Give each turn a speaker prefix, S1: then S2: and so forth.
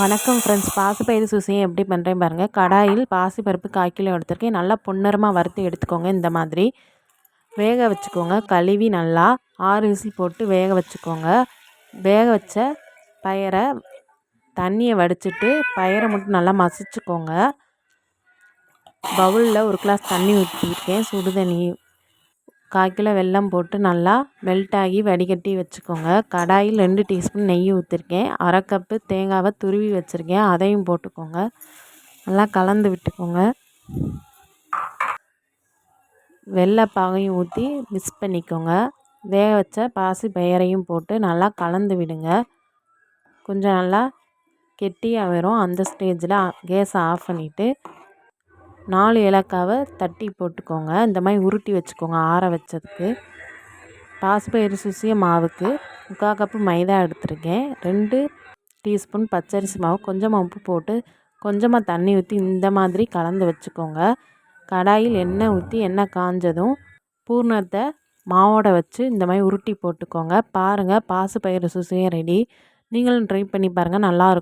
S1: வணக்கம் ஃப்ரெண்ட்ஸ் பாசிப்பயிறு சூசையை எப்படி பண்ணுறேன் பாருங்கள் கடாயில் பாசிப்பருப்பு கால் கிலோ எடுத்துருக்கேன். நல்லா பொன்னரமாக வறுத்து எடுத்துக்கோங்க இந்த மாதிரி. வேக வச்சுக்கோங்க. கழுவி நல்லா ஆறு விசில் போட்டு வேக வச்சுக்கோங்க. வேக வச்ச பயரை தண்ணியை வடிச்சிட்டு பயரை மட்டும் நல்லா மசிச்சுக்கோங்க. பவுலில் ஒரு கிளாஸ் தண்ணி ஊற்றிருக்கேன் சுடு தண்ணி கால் கிலோ வெல்லம் போட்டு நல்லா மெல்ட் ஆகி வடிகட்டி வச்சுக்கோங்க. கடாயில் ரெண்டு டீஸ்பூன் நெய் ஊற்றிருக்கேன் அரை கப்பு தேங்காவை துருவி வச்சுருக்கேன். அதையும் போட்டுக்கோங்க. நல்லா கலந்து விட்டுக்கோங்க. வெள்ளைப்பாகையும் ஊற்றி மிக்ஸ் பண்ணிக்கோங்க. வேக வச்ச பாசி பெயரையும் போட்டு நல்லா கலந்து விடுங்க. கொஞ்சம் நல்லா கெட்டியாக வரும். அந்த ஸ்டேஜில் கேஸை ஆஃப் பண்ணிவிட்டு நாலு ஏலக்காவை தட்டி போட்டுக்கோங்க. இந்த மாதிரி உருட்டி வச்சுக்கோங்க ஆற வச்சதுக்கு. பாசிப்பயிறு சுசிய மாவுக்கு முக்கால் கப்பு மைதா எடுத்துருக்கேன். ரெண்டு டீஸ்பூன் பச்சரிசி மாவு கொஞ்சமாக உப்பு போட்டு கொஞ்சமாக தண்ணி ஊற்றி இந்த மாதிரி கலந்து வச்சுக்கோங்க. கடாயில் எண்ணெய் ஊற்றி எண்ணெய் காஞ்சதும் பூர்ணத்தை மாவோட வச்சு இந்த மாதிரி உருட்டி போட்டுக்கோங்க. பாருங்கள் பாசிப்பயிறு சுசியம் ரெடி நீங்களும் ட்ரை பண்ணி பாருங்கள் நல்லாயிருக்கும்